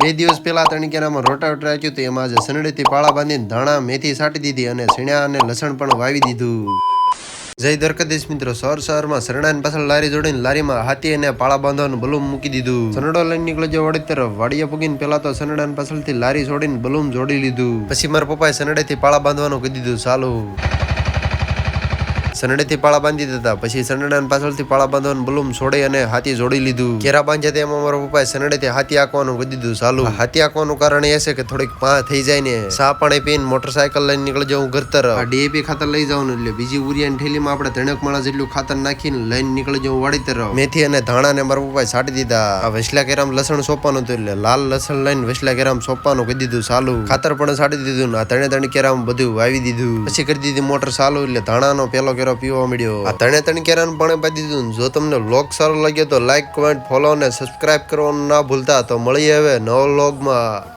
બે દિવસ પહેલા તણીકેરામાં રોટાવેટર રાખ્યું તો એમાં આજે સનડેથી પાળા બાંધીને ધાણા, મેથી સાટી દીધી અને સીણ્યા અને લસણ પણ વાવી દીધું. જય દરકદેશ મિત્રો સર શહેરમાં સરણાની પાછળ લારી જોડીને લારીમાં હાથી અને પાળા બાંધવાનું બલૂમ મૂકી દીધું. સનડો લઈને નીકળ્યો જે વાડી તરફ વાડીએ પૂગીને પેલા તો સનડાની પાછળથી લારી છોડીને બલૂમ જોડી લીધું. પછી મારા પપ્પાએ સનડેથી પાળા બાંધવાનું કહી દીધું, ચાલુ. સનડેથી પાળા બાંધી દીધા પછી સનડાને પાછળથી પાળા બાંધવાનું બલૂમ છોડી અને હાથી જોડી લીધું. કેરા બાંધ્યા તેમાં મારા પપ્પાએ સનડેથી હાથી આંકવાનું કહી દીધું ચાલુ હાથી આંકવાનું કારણ એ છે કે થોડીક પા થઈ જાય ને સા પાણી પીને મોટરસાયકલ લઈને નીકળી જવું ઘર તરફ. ડીએપી ખાતર લઈ જવાનું એટલે બીજી ઉરિયાની થેલીમાં આપણે ત્રણેક માળા જેટલું ખાતર નાખીને લઈને નીકળી જવું વાડી તરફ. મેથી અને ધાણા ને મારા પપ્પાએ છાંટી દીધા. આ વસલા કેરામ લસણ સોપવાનું હતું એટલે લાલ લસણ લઈને વસલા કેરામ સોપવાનું કહી દીધું ચાલુ ખાતર પણ છાંટી દીધું ને આ ત્રણે ત્રણ કેરામ બધું વાવી દીધું. પછી કરી દીધી મોટર ચાલુ એટલે ધાણાનો પેલો કેરો પીવા મળ્યો. આ ત્રણે ત્રણ કેરાનું પણ પાઈ દીધું જો તમને લોક સારો લાગ્યો તો લાઈક, કમેન્ટ, ફોલો અને સબસ્ક્રાઇબ કરવાનું ના ભૂલતા. તો મળીએ હવે નવો લોગમાં